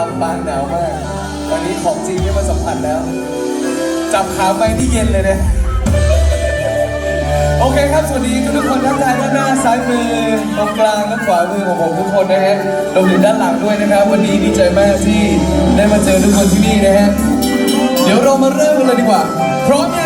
ลำปางหนาวมากวันนี้ของจริงได้มาสัมผัสแล้ว จับขาไปที่เย็นเลยนะโอเคครับ สวัสดีทุกคนทั้งทางด้านหน้าซ้ายมือตรงกลางและขวามือของผมทุกคนนะฮะรวมถึงด้านหลังด้วยนะครับ วันนี้ดีใจมากที่ได้มาเจอทุกคนที่นี่นะฮะ เดี๋ยวเรามาเริ่มกันเลยดีกว่า พร้อมยัง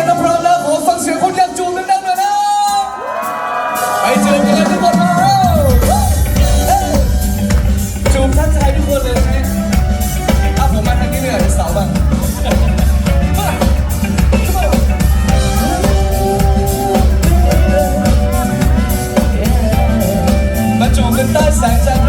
三三